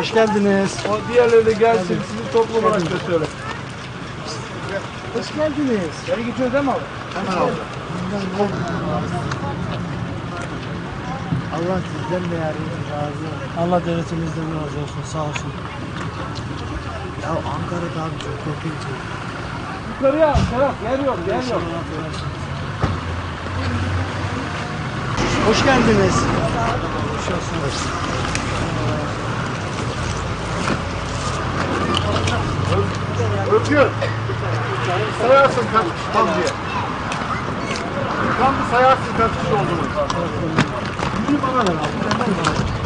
Hoş geldiniz. O diğerleri de gelsin. Sizi toplu olarak götürelim. Hoş geldiniz. Seni gidiyor değil mi abi? Hemen aldım. Allah sizden de yardımcı razı olsun. Allah devletimizden razı olsun. Sağ olsun. Ya Ankara'da abi çok korkunç. Yukarıya Serap yer yok yer yok. Hoş geldiniz. Hoş geldiniz. Öpüyor. Sayarsın kaç kişi tam diye. Tam sayarsın kaç kişi olduğunu. Bir bana ver abi. Ben de-